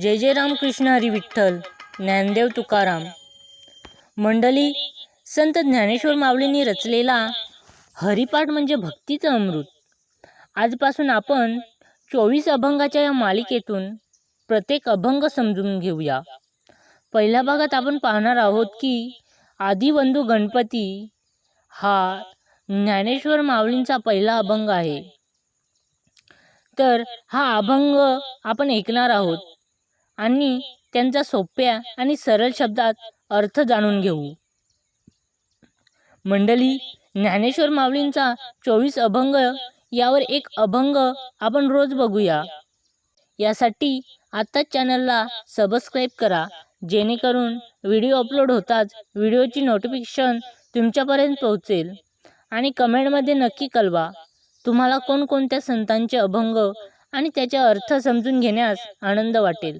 जय जय रामकृष्ण हरी विठ्ठल ज्ञानदेव तुकाराम. मंडळी संत ज्ञानेश्वर माऊलींनी रचलेला हरिपाठ म्हणजे भक्तीचं अमृत. आजपासून आपण चोवीस अभंगाच्या या मालिकेतून प्रत्येक अभंग समजून घेऊया. पहिल्या भागात आपण पाहणार आहोत की आदिवंधू गणपती हा ज्ञानेश्वर माऊलींचा पहिला अभंग आहे. तर हा अभंग आपण ऐकणार आहोत. आणि त्यांचा सोप्या आणि सरळ शब्दात अर्थ जाणून घेऊ. मंडळी ज्ञानेश्वर माऊलींचा चोवीस अभंग यावर एक अभंग आपण रोज बघूया. यासाठी आत्ताच चॅनलला सबस्क्राईब करा जेणेकरून व्हिडिओ अपलोड होताच व्हिडिओची नोटिफिकेशन तुमच्यापर्यंत पोहोचेल. आणि कमेंटमध्ये नक्की कळवा तुम्हाला कोणकोणत्या संतांचे अभंग आणि त्याचे अर्थ समजून घेण्यास आनंद वाटेल.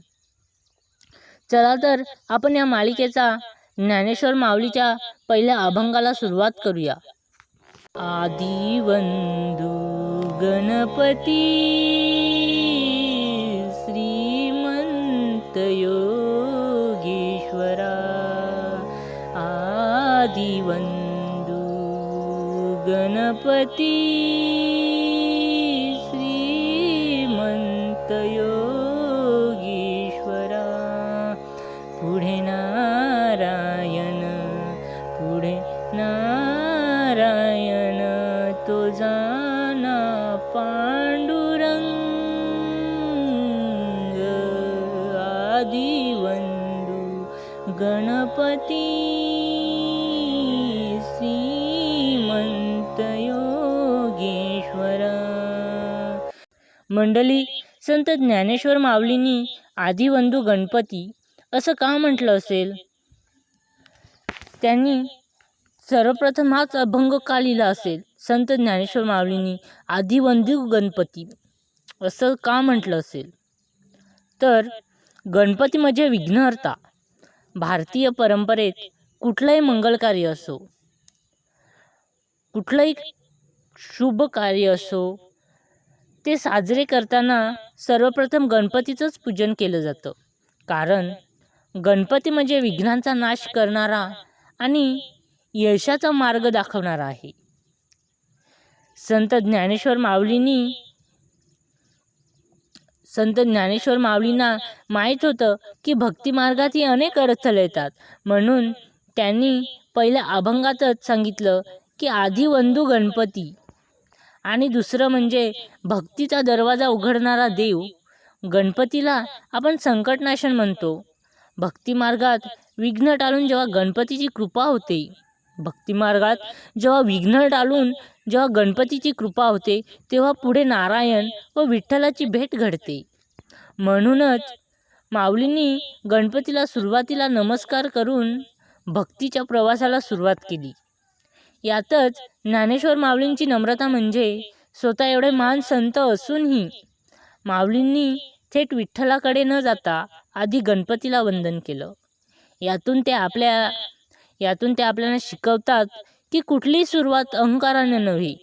चला तर आपण या मालिकेचा ज्ञानेश्वर माऊलीच्या पहिल्या अभंगाला सुरुवात करूया. आदिवंदू गणपती श्रीमंत योगेश्वरा. आदिवंदू गणपती गणपती श्रीमंत योगेश्वरा. मंडळी संत ज्ञानेश्वर माऊलींनी आदिवंधू गणपती असं का म्हटलं असेल? त्यांनी सर्वप्रथम हाच अभंग का लिहिला असेल? संत ज्ञानेश्वर माऊलींनी आदिवंधू गणपती असं का म्हटलं असेल? तर गणपती म्हणजे विघ्नहर्ता. भारतीय परंपरेत कुठलंही मंगलकार्य असो कुठलंही शुभ कार्य असो ते साजरे करताना सर्वप्रथम गणपतीचंच पूजन केलं जातं. कारण गणपती म्हणजे विघ्नांचा नाश करणारा आणि यशाचा मार्ग दाखवणारा आहे. संत ज्ञानेश्वर माऊलींनी संत ज्ञानेश्वर माऊलींना माहीत होतं की भक्तिमार्गातही अनेक अडथळे येतात. म्हणून त्यांनी पहिल्या अभंगातच सांगितलं की आदिवंधू गणपती. आणि दुसरं म्हणजे भक्तीचा दरवाजा उघडणारा देव. गणपतीला आपण संकटनाशन म्हणतो. भक्तिमार्गात विघ्न टाळून जेव्हा गणपतीची कृपा होते भक्तिमार्गात जेव्हा विघ्न टाळून जेव्हा गणपतीची कृपा होते तेव्हा पुढे नारायण व विठ्ठलाची भेट घडते. म्हणूनच माऊलींनी गणपतीला सुरुवातीला नमस्कार करून भक्तीच्या प्रवासाला सुरुवात केली. यातच ज्ञानेश्वर माऊलींची नम्रता म्हणजे स्वतः एवढे महान संत असूनही माऊलींनी थेट विठ्ठलाकडे न जाता आधी गणपतीला वंदन केलं. यातून ते आपल्या यातून ते आपल्याला शिकवतात की कुठलीही सुरुवात अहंकाराने नव्हे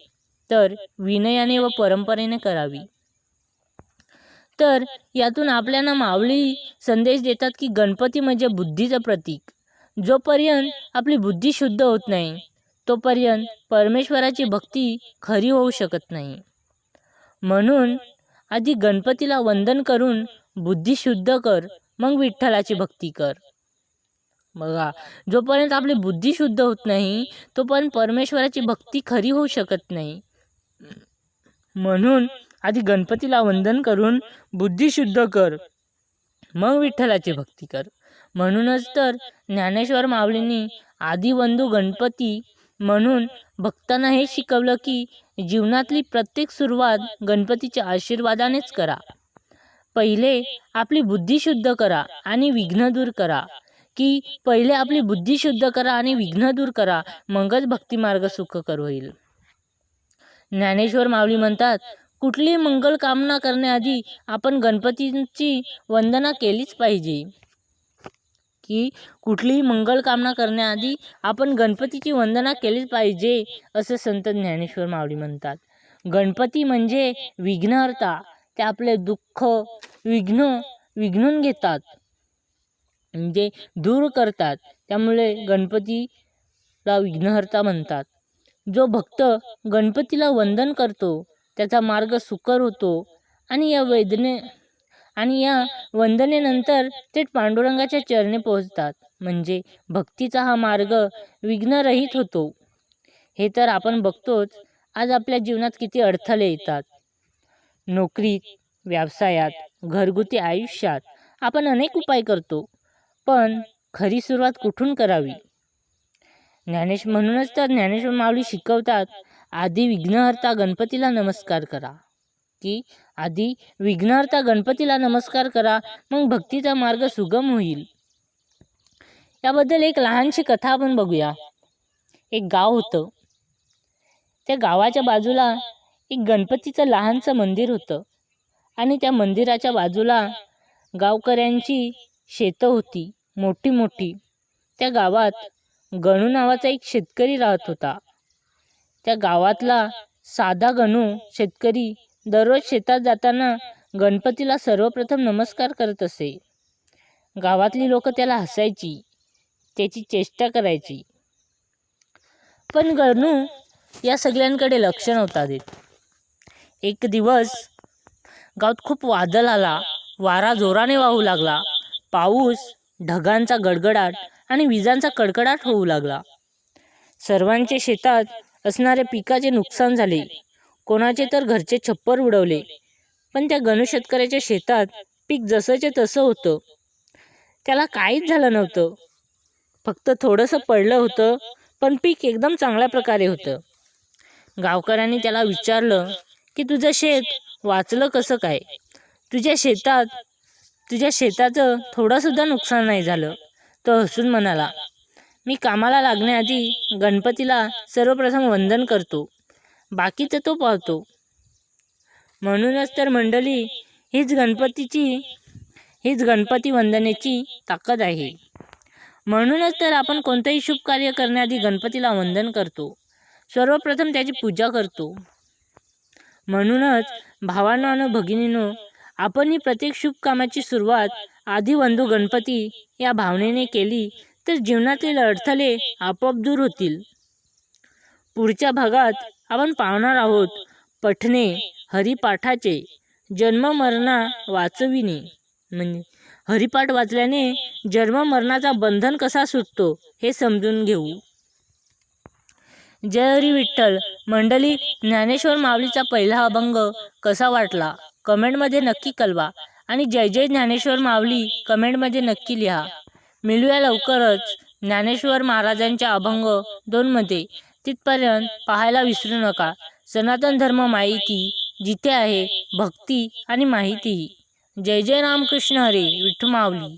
तर विनयाने व परंपरेने करावी. तर यातून आपल्याला माऊली संदेश देतात की गणपती म्हणजे बुद्धीचं प्रतीक. जोपर्यंत आपली बुद्धी शुद्ध होत नाही तोपर्यंत परमेश्वराची भक्ती खरी होऊ शकत नाही. म्हणून आधी गणपतीला वंदन करून बुद्धी शुद्ध कर मग विठ्ठलाची भक्ती कर. बघा जोपर्यंत आपली बुद्धी शुद्ध होत नाही तोपर्यंत परमेश्वराची भक्ती खरी होऊ शकत नाही. म्हणून आधी गणपतीला वंदन करून बुद्धी शुद्ध कर. मग विठ्ठलाची भक्ती कर. म्हणूनच तर ज्ञानेश्वर माऊलींनी आदिवंधू गणपती म्हणून भक्तांना हे शिकवलं की जीवनातली प्रत्येक सुरुवात गणपतीच्या आशीर्वादानेच करा. पहिले आपली बुद्धी शुद्ध करा आणि विघ्न दूर करा. की पहिले आपली बुद्धी शुद्ध करा आणि विघ्न दूर करा. मगच भक्तिमार्ग सुखकर होईल. ज्ञानेश्वर माऊली म्हणतात कुठलीही मंगल कामना करण्याआधी आपण गणपतींची वंदना केलीच पाहिजे. की कुठलीही मंगल कामना करण्याआधी आपण गणपतीची वंदना केलीच पाहिजे असं संत ज्ञानेश्वर माऊली म्हणतात. गणपती म्हणजे विघ्नहर्ता. ते आपले दुःख विघ्न विघ्नून घेतात. म्हणजे दूर करतात. त्यामुळे गणपतीला विघ्नहर्ता म्हणतात. जो भक्त गणपतीला वंदन करतो त्याचा मार्ग सुकर होतो आणि या वेदने आणि या वंदनेनंतर थेट पांडुरंगाच्या चरणे पोहोचतात. म्हणजे भक्तीचा हा मार्ग विघ्नरहित होतो. हे तर आपण बघतोच. आज आपल्या जीवनात किती अडथळे येतात. नोकरीत व्यवसायात घरगुती आयुष्यात आपण अनेक उपाय करतो. पण खरी सुरुवात कुठून करावी? ज्ञानेश म्हणूनच तर ज्ञानेश्वर माऊली शिकवतात आधी विघ्नहर्ता गणपतीला नमस्कार करा. की आधी विघ्नहर्ता गणपतीला नमस्कार करा मग भक्तीचा मार्ग सुगम होईल. याबद्दल एक लहानशी कथा आपण बघूया. एक गाव होतं. त्या गावाच्या बाजूला एक गणपतीचं लहानसं मंदिर होतं. आणि त्या मंदिराच्या बाजूला गावकऱ्यांची शेतं होती मोठी मोठी. त्या गावात गणू नावाचा एक शेतकरी राहत होता. त्या गावातला साधा गणू शेतकरी दररोज शेतात जाताना गणपतीला सर्वप्रथम नमस्कार करत असे. गावातली लोक त्याला हसायची त्याची चेष्टा करायची. पण गणू या सगळ्यांकडे लक्ष नव्हता देत. एक दिवस गावात खूप वादळ आला वारा जोराने वाहू लागला. पाऊस ढगांचा गडगडाट आणि विजांचा कडकडाट होऊ लागला. सर्वांचे शेतात असणाऱ्या पिकाचे नुकसान झाले. कोणाचे तर घरचे छप्पर उडवले. पण त्या गणू शेतकऱ्याच्या शेतात पीक जसंचे तसं होतं. त्याला काहीच झालं नव्हतं. फक्त थोडंसं पडलं होतं पण पीक एकदम चांगल्या प्रकारे होतं. गावकऱ्यांनी त्याला विचारलं की तुझं शेत वाचलं कसं काय? तुझ्या शेतात तुझ्या शेताचं थोडंसुद्धा नुकसान नाही झालं तो हसून म्हणाला. मी कामाला लागण्याआधी गणपतीला सर्वप्रथम वंदन करतो बाकीचं तो पाहतो. म्हणूनच तर मंडळी हीच गणपतीची हीच गणपती वंदनेची ताकद आहे. म्हणूनच तर आपण कोणतंही शुभ कार्य करण्याआधी गणपतीला वंदन करतो सर्वप्रथम त्याची पूजा करतो. म्हणूनच भावांनो आणि भगिनीनो आपण ही प्रत्येक शुभ कामाची सुरुवात आधी वंदू गणपती या भावनेने केली तर जीवनातील अडथळे आपोआप दूर होतील. पुढच्या भागात आपण पाहणार आहोत पठणे हरिपाठाचे जन्म मरणा वाचविणे. म्हणजे हरिपाठ वाचल्याने जन्म मरणाचा बंधन कसा सुटतो हे समजून घेऊ. जय हरी विठ्ठल मंडळी ज्ञानेश्वर माऊलीचा पहिला अभंग कसा वाटला? कमेंटमध्ये नक्की कळवा. आणि जय जय ज्ञानेश्वर माऊली कमेंटमध्ये नक्की लिहा. मिळूया लवकरच ज्ञानेश्वर महाराजांच्या अभंग दोनमध्ये तिथपर्यंत पाहायला विसरू नका. सनातन धर्म माहिती जिथे आहे भक्ती आणि माहितीही. जय जय रामकृष्ण हरे विठू माऊली.